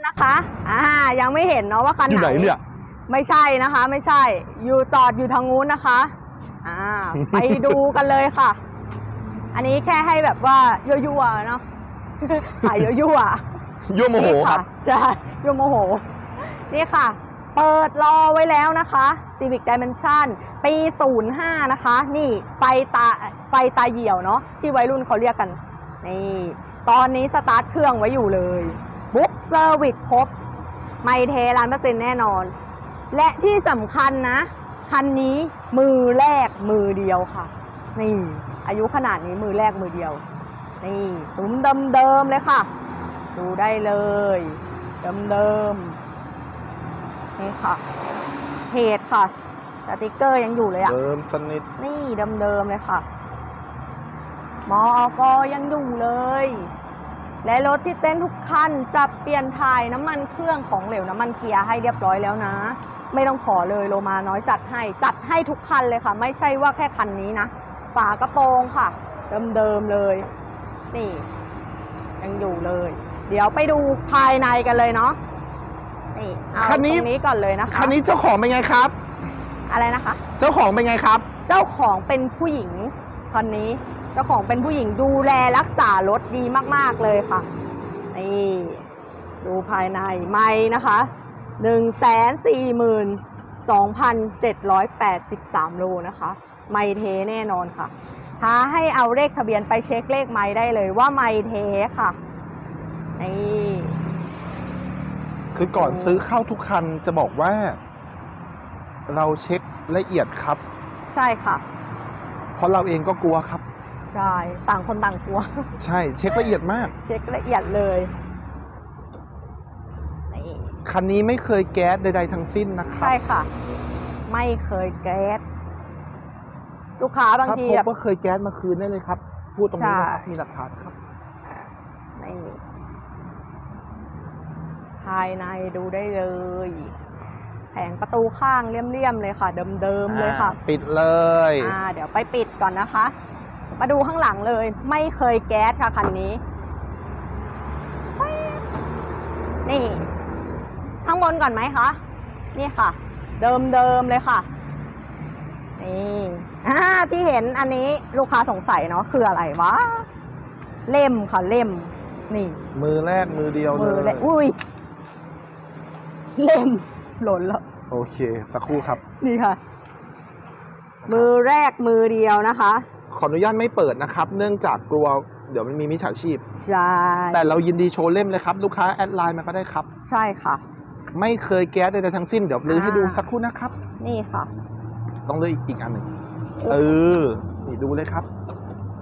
นะคะอ่ายังไม่เห็นเนาะว่าคันอยู่ไหไหนนเนี่ยไม่ใช่นะคะ ไม่ใช่ อยู่จอดอยู่ทางนู้นนะคะ อ่า ไปดูกันเลยค่ะ อันนี้แค่ให้แบบว่ายั่วๆเนาะถ่ายยั่วๆยั่วโมโหนี่คค่ะรับใช่ยมโมโห นี่ค่ะ เปิดรอไว้แล้วนะคะ Civic Dimension ปี 05 นะคะ นี่ไฟตาไฟตาเหี่ยวเนาะที่วัยรุ่นเขาเรียกกัน นี่ ตอนนี้สตาร์ทเครื่องไว้อยู่เลย บุ๊กเซอร์วิสครบ ไม่เทล้านเปอร์เซ็นต์แน่นอน และที่สำคัญนะ คันนี้มือแรกมือเดียวค่ะ นี่ อายุขนาดนี้มือแรกมือเดียว นี่ซุ้มเดิมๆเลยค่ะ ดูได้เลย เดิมๆนี่ค่ะเพจค่ะสติกเกอร์ยังอยู่เลยอะเดิมสนิทนี่เดิมๆเลยค่ะมอกยังอยู่เลย และรถที่เต้นทุกคันจะเปลี่ยนถ่ายน้ำมันเครื่องของเหลวน้ำมันเกียร์ให้เรียบร้อยแล้วนะ ไม่ต้องขอเลยโลมาน้อยจัดให้จัดให้ทุกคันเลยค่ะ ไม่ใช่ว่าแค่คันนี้นะฝากระโปรงค่ะ เดิมๆเลย นี่ ยังอยู่เลย เดี๋ยวไปดูภายในกันเลยเนาะนี่เอาตรงนี้ก่อนเลยนะคะคันนี้เจ้าของเป็นไงครับ อะไรนะคะ เจ้าของเป็นไงครับ เจ้าของเป็นผู้หญิงคนนี้ เจ้าของเป็นผู้หญิงดูแลรักษารถดีมากๆเลยค่ะ นี่ดูภายในไม่นะคะหนึ่งแสนสี่หมื่นสองพันเจ็ดร้อยแปดสิบสามโลนะคะ ไม่เทแน่นอนค่ะท้าให้เอาเลขทะเบียนไปเช็คเลขไม้ได้เลยว่าไม่เทค่ะ นี่คือก่อนซื้อเข้าทุกคันจะบอกว่า เราเช็คละเอียดครับ ใช่ค่ะ เพราะเราเองก็กลัวครับ ใช่ ต่างคนต่างกลัว ใช่เช็คละเอียดมาก เช็คละเอียดเลยนี่คันนี้ไม่เคยแก๊สใดๆทั้งสิ้นนะครัใช่ค่ะ ไม่เคยแก๊สลูกค้าบางถ้าทีพบแบบ ว่าเคยแก๊สมาคืนได้เลยครับ พูดตรงนี้นะครับใช่ มีหลักฐานครับนี่ภายในดูได้เลย แผงประตูข้างเลี่ยมๆเลยค่ะ เดิมๆเลยค่ะ อ่าปิดเลย อ่า เดี๋ยวไปปิดก่อนนะคะ มาดูข้างหลังเลย ไม่เคยแก๊สค่ะคันนี้ นี่ ข้างบนก่อนไหมคะ นี่ค่ะ เดิมๆเลยค่ะ นี่อ่าที่เห็นอันนี้ลูกค้าสงสัยเนาะคืออะไรวะ เล่มค่ะเล่ม นี่ มือแรกมือเดียวเลมือยเลยอุ้ย เล่มหล่นแล้ว โอเค สักครู่ครับ นี่ค่ะ มือแรกมือเดียวนะคะ ขออนุญาตไม่เปิดนะครับ เนื่องจากกลัวเดี๋ยวมันมีมิจฉาชีพ ใช่ แต่เรายินดีโชว์เล่มเลยครับ ลูกค้าแอดไลน์มาก็ได้ครับ ใช่ค่ะ ไม่เคยแก๊สใดๆทั้งสิ้นเดี๋ยวลือให้ดูอ่าสักครู่นะครับ นี่ค่ะ ต้องเลือกอีกอีกอันหนึ่งเออนี่ดูเลยครับ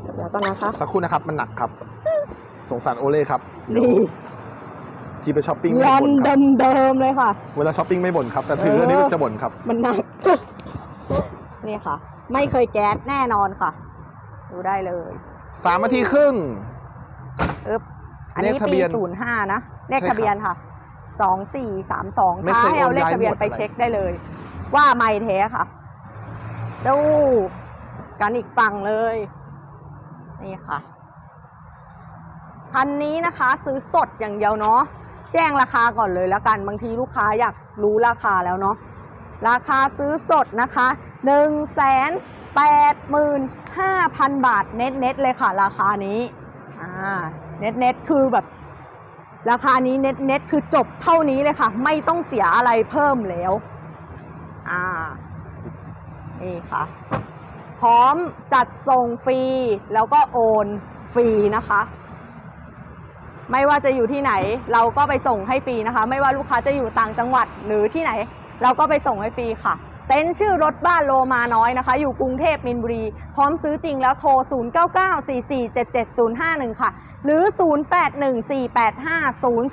เดี๋ยวก่อนนะคะสักครู่นะครับมันหนักครับ สงสารโอเล่ครับเดี๋ยวนี่ที่ไปช้อปปิ้งไม่รอนบ่นครับเดิมๆเลยค่ะ เวลาช้อปปิ้งไม่บ่นครับ แต่ถือเออเรื่องนี้จะบ่นครับ มันหนัก นี่ค่ะ ไม่เคยแก๊สแน่นอนค่ะ ดูได้เลยสามนาทีครึ่งอึ๊บอันนี้เลขทะปีเบียนศูนย์ห้านะเลขใช่ครับทะเบียนค่ะสองสี่สามสองไม่ท้าเคยให้เอาโอนเลขย้ายทะเบียนหมดไปอะไร เช็คได้เลย ว่าไม่แท้ค่ะ ดูกันอีกฝั่งเลย นี่ค่ะ คันนี้นะคะซื้อสดอย่างเดียวเนาะแจ้งราคาก่อนเลยแล้วกันบางทีลูกค้าอยากรู้ราคาแล้วเนาะราคาซื้อสดนะคะ 1 8 5 0 0 0 บาทเน็ตเน็ตๆเลยค่ะ ราคานี้อ่าเน็ตเน็ตคือแบบ ราคานี้เน็ตเน็ตคือจบเท่านี้เลยค่ะ ไม่ต้องเสียอะไรเพิ่มแล้วอ่านี่ค่ะ พร้อมจัดส่งฟรี แล้วก็โอนฟรีนะคะ ไม่ว่าจะอยู่ที่ไหน เราก็ไปส่งให้ฟรีนะคะ ไม่ว่าลูกค้าจะอยู่ต่างจังหวัดหรือที่ไหน เราก็ไปส่งให้ฟรีค่ะ เต็นท์ชื่อรถบ้านโลมาน้อยนะคะ อยู่กรุงเทพมินบุรี พร้อมซื้อจริงแล้วโทร 0994477051 ค่ะ หรือ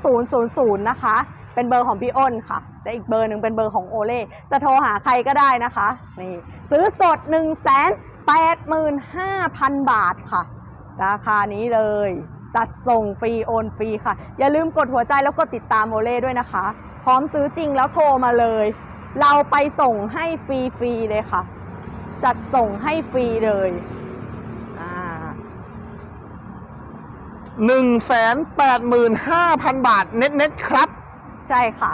0814850000 นะคะ เป็นเบอร์ของพี่อ้นค่ะและอีกเบอร์หนึ่งเป็นเบอร์ของโอเล่จะโทรหาใครก็ได้นะคะนี่ซื้อสด 185,000 บาทค่ะ ราคานี้เลย จัดส่งฟรีโอนฟรีค่ะ อย่าลืมกดหัวใจแล้วกดติดตามโอเล่ด้วยนะคะ พร้อมซื้อจริงแล้วโทรมาเลย เราไปส่งให้ฟรีๆเลยค่ะ จัดส่งให้ฟรีเลยอ่าหนึ่งแสนแปดหมื่นห้าพันบาทเน็ตเน็ตๆครับ ใช่ค่ะ